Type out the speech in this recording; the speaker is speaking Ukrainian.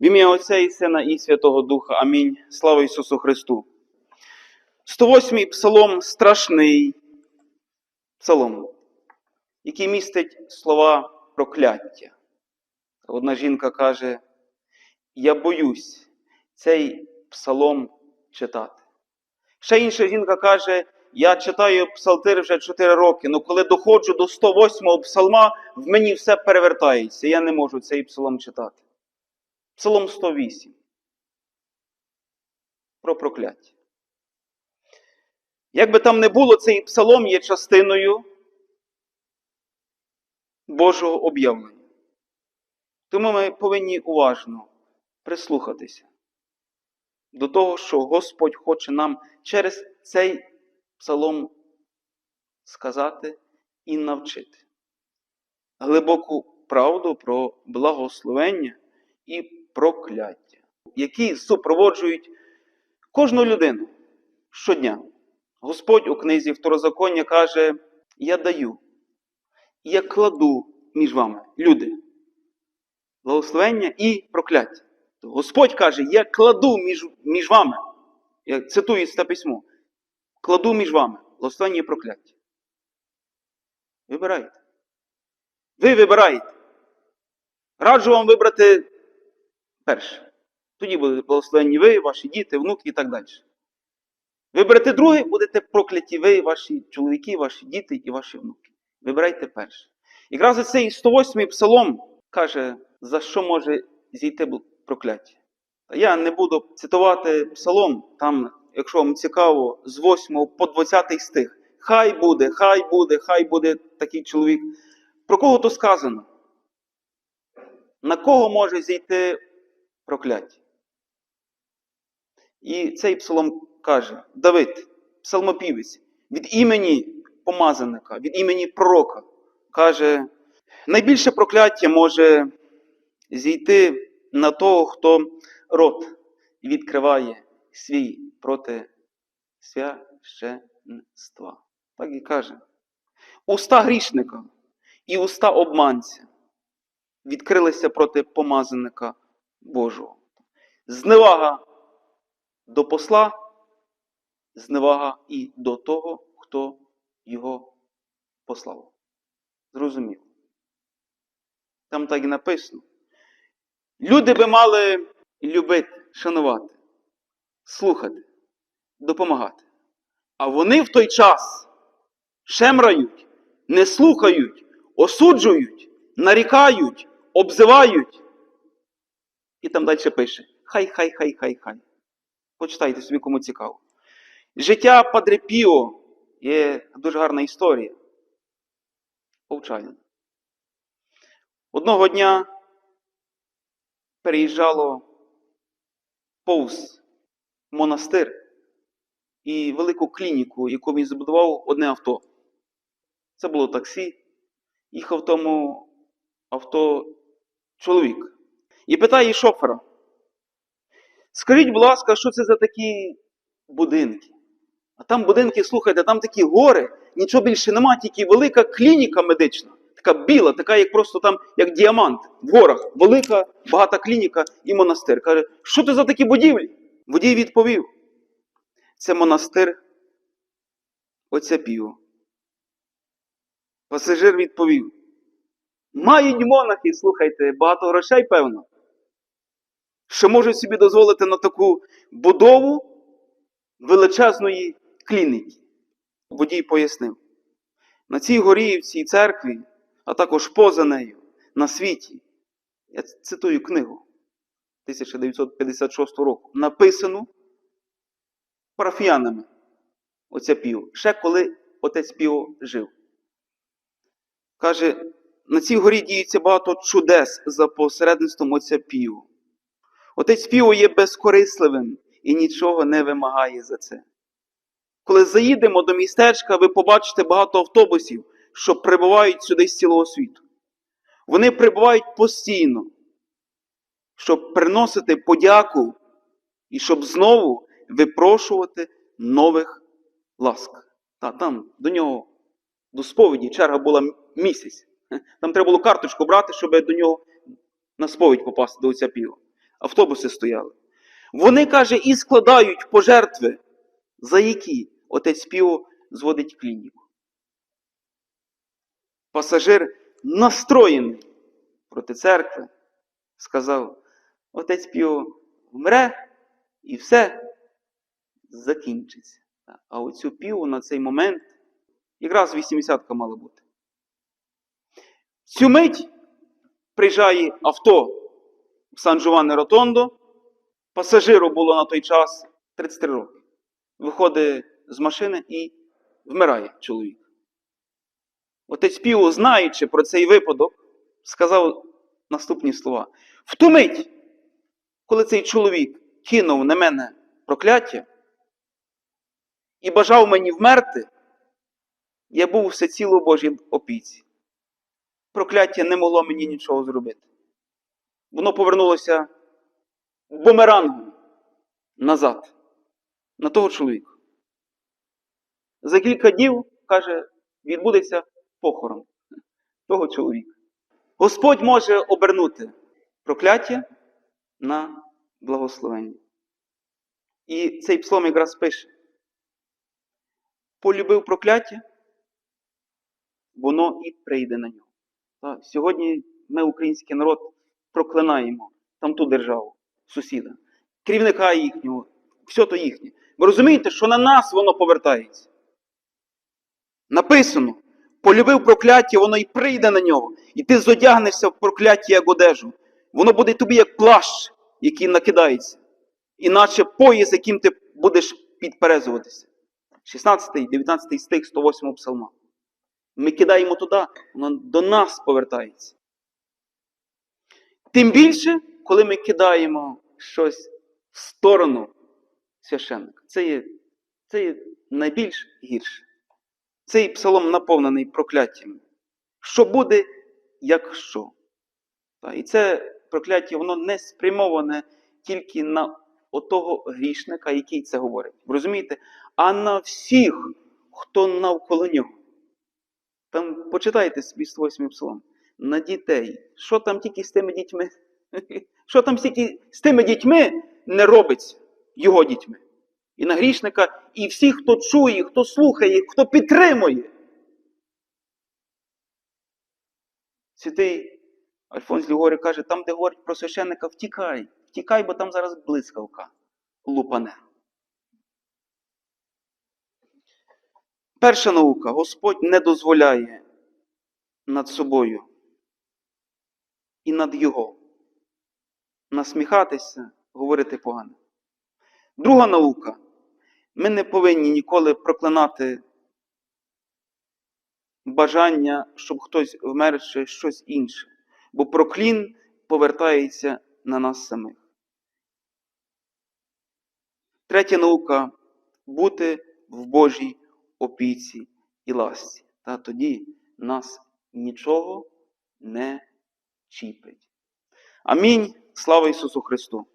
В ім'я Отця і Сина і Святого Духа. Амінь. Слава Ісусу Христу. 108-й псалом страшний псалом, який містить слова прокляття. Одна жінка каже: Я боюсь цей псалом читати. Ще інша жінка каже: Я читаю псалтир вже 4 роки, але коли доходжу до 108-го псалма, в мені все перевертається. Я не можу цей псалом читати. Псалом 108. Про прокляття. Як би там не було, цей псалом є частиною Божого об'явлення. Тому ми повинні уважно прислухатися до того, що Господь хоче нам через цей псалом сказати і навчити. Глибоку правду про благословення і прокляття, які супроводжують кожну людину щодня. Господь у книзі Второзаконня каже: Я даю, я кладу між вами, люди, благословення і прокляття. Господь каже, я кладу між, між вами. Я цитую це письмо. Кладу між вами благословення і прокляття. Вибирайте. Ви вибираєте. Раджу вам вибрати перше. Тоді будете благословенні ви, ваші діти, внуки і так далі. Виберете друге, будете прокляті ви, ваші чоловіки, ваші діти і ваші внуки. Вибирайте перше. Якраз цей 108-й псалом каже, за що може зійти прокляття. Я не буду цитувати псалом, там, якщо вам цікаво, з 8 по 20 стих. Хай буде, хай буде, хай буде такий чоловік. Про кого то сказано? На кого може зійти прокляття? І цей псалом каже: Давид, псалмопівець, від імені помазаника, від імені пророка, каже, найбільше прокляття може зійти на того, хто рот відкриває свій проти священства. Так і каже. Уста грішника і уста обманця відкрилися проти помазаника Божого. Зневага до посла, зневага і до того, хто його послав. Зрозуміло. Там так і написано. Люди би мали любити, шанувати, слухати, допомагати. А вони в той час шемрають, не слухають, осуджують, нарікають, обзивають. І там далі пише: Хай, хай, хай, хай, хай. Почитайте собі, кому цікаво. Життя Падре Піо є дуже гарна історія. Повчальна. Одного дня переїжджало повз монастир і велику клініку, яку він збудував одне авто. Це було таксі. Їхав в тому авто чоловік. І питає шофера: Скажіть, будь ласка, що це за такі будинки? А там будинки, слухайте, там такі гори, нічого більше нема, тільки велика клініка медична, така біла, така, як просто там, як діамант в горах, велика, багата клініка і монастир. Каже, що це за такі будівлі? Водій відповів: це монастир оця піво. Пасажир відповів: Мають монахи, слухайте, багато грошей, певно, що можуть собі дозволити на таку будову величезної клініки. Водій пояснив, на цій горі, в цій церкві, а також поза нею, на світі, я цитую книгу 1956 року, написану парафіянами оця піво, ще коли отець Піо жив. Каже, на цій горі діється багато чудес за посередництвом отця Піо. Отець Піо є безкорисливим і нічого не вимагає за це. Коли заїдемо до містечка, ви побачите багато автобусів, що прибувають сюди з цілого світу. Вони прибувають постійно, щоб приносити подяку і щоб знову випрошувати нових ласк. Та там до нього, до сповіді, черга була місяць. Там треба було карточку брати, щоб до нього на сповідь попасти до отця піва. Автобуси стояли. Вони, каже, і складають пожертви, за які отець Піо зводить клініку. Пасажир настроєний проти церкви, сказав, отець Піо вмре і все закінчиться. А оцю Піо на цей момент якраз 80-ка мала бути. Цю мить приїжджає авто сан Джованне Ротондо. Пасажиру було на той час 33 роки. Виходить з машини і вмирає чоловік. Отець Піо, знаючи про цей випадок, сказав наступні слова: В ту мить, коли цей чоловік кинув на мене прокляття і бажав мені вмерти, я був всеціло Божій опіці. Прокляття не могло мені нічого зробити. Воно повернулося бумерангом назад на того чоловіка. За кілька днів, каже, відбудеться похорон того чоловіка. Господь може обернути прокляття на благословення. І цей псалом якраз пише: полюбив прокляття, воно і прийде на нього. Сьогодні ми, український народ, проклинаємо там ту державу, сусіда, керівника їхнього, все то їхнє. Ви розумієте, що на нас воно повертається? Написано: полюбив прокляття, воно і прийде на нього. І ти зодягнешся в прокляття як одежу. Воно буде тобі як плащ, який накидається, іначе пояс, яким ти будеш підперезуватися. 16, 19 стих 108 псалма. Ми кидаємо туди, воно до нас повертається. Тим більше, коли ми кидаємо щось в сторону священника. Це є, це є найбільш гірше. Цей псалом наповнений прокляттями. Що буде, якщо? І це прокляття, воно не спрямоване тільки на отого грішника, який це говорить. Розумієте? А на всіх, хто навколо нього. Там почитайте собі 108 псалом. На дітей. Що там тільки з тими дітьми? Що там тільки з тими дітьми не робиться його дітьми? І на грішника, і всіх, хто чує, хто слухає, хто підтримує. Святий Альфонс Лігорі каже, там, де говорять про священника, втікай, втікай, бо там зараз блискавка лупане. Перша наука. Господь не дозволяє над собою і над Його насміхатися, говорити погано. Друга наука. Ми не повинні ніколи проклинати бажання, щоб хтось вмер чи щось інше. Бо проклін повертається на нас самих. Третя наука бути в Божій опіці і ласці. Та тоді нас нічого не чіпить. Амінь. Слава Ісусу Христу!